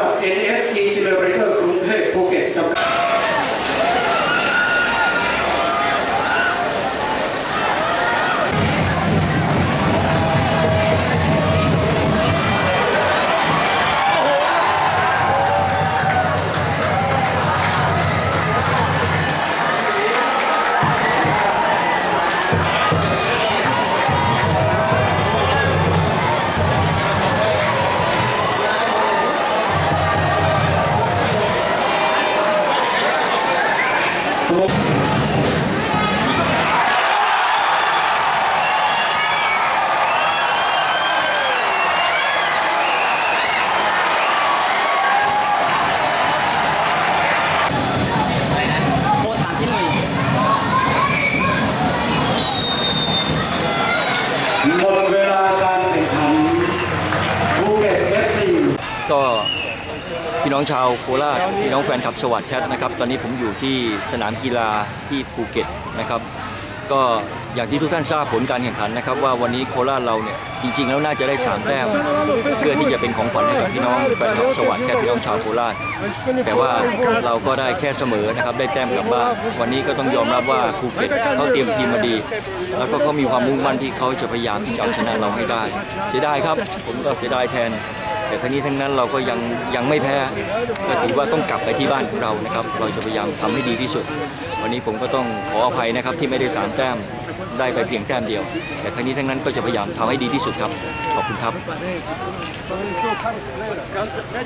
บริษัท NSE ก็พี่น้องชาวโคราชพี่น้องแฟนคลับสวัสดิ์แคทนะครับตอนนี้ผมอยู่ที่สนามกีฬาที่ภูเก็ตนะครับก็อย่างที่ทุกท่านทราบผลการแข่งขันนะครับ ว่าวันนี้โคราชเราเนี่ยจริง ๆ แล้วน่าจะได้3แต้มเพื่อที่จะเป็นของขวัญให้กับพี่น้องแฟนคลับสวัสดิ์แคทพี่น้องชาวโคราช แต่ว่าเราก็ได้แค่เสมอนะครับได้แต้มกลับบ้านวันนี้ก็ต้องยอมรับว่าภูเก็ตเขาเตรียมทีมมาดี แล้วก็เขามีความมุ่งมั่นที่เขาจะพยายามที่จะเอาชนะเราให้ได้ เสียดายครับ ผมก็เสียดายแทน แต่ทั้งนี้ทั้งนั้นเราก็ยังยังไม่แพ้ก็ถือว่าต้องกลับไปที่บ้านของเรานะครับ เราจะพยายามทำให้ดีที่สุด วันนี้ผมก็ต้องขออภัยนะครับที่ไม่ได้สามแต้มได้ไปเพียงแต้มเดียว แต่ทั้งนี้ทั้งนั้นก็จะพยายามทำให้ดีที่สุดครับ ขอบคุณครับ